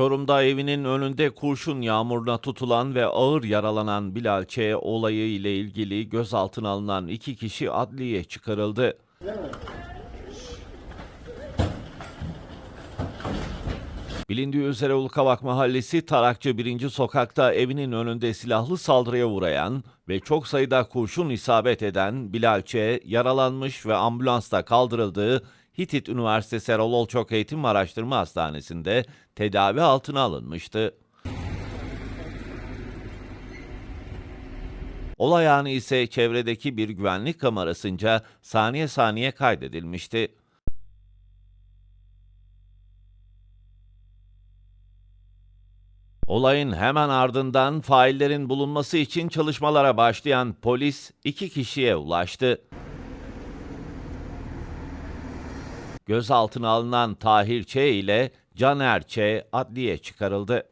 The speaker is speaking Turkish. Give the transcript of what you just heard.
Çorum'da evinin önünde kurşun yağmuruna tutulan ve ağır yaralanan Bilal Ç. olayı ile ilgili gözaltına alınan iki kişi adliye çıkarıldı. Bilindiği üzere Ulukavak Mahallesi Tarakçı 1. Sokak'ta evinin önünde silahlı saldırıya uğrayan ve çok sayıda kurşun isabet eden Bilal Ç. yaralanmış ve ambulansla kaldırıldığı Hitit Üniversitesi Erol Olçok Eğitim Araştırma Hastanesi'nde tedavi altına alınmıştı. Olay anı ise çevredeki bir güvenlik kamerasınca saniye saniye kaydedilmişti. Olayın hemen ardından faillerin bulunması için çalışmalara başlayan polis iki kişiye ulaştı. Gözaltına alınan Tahir Ç ile Caner Ç adliye çıkarıldı.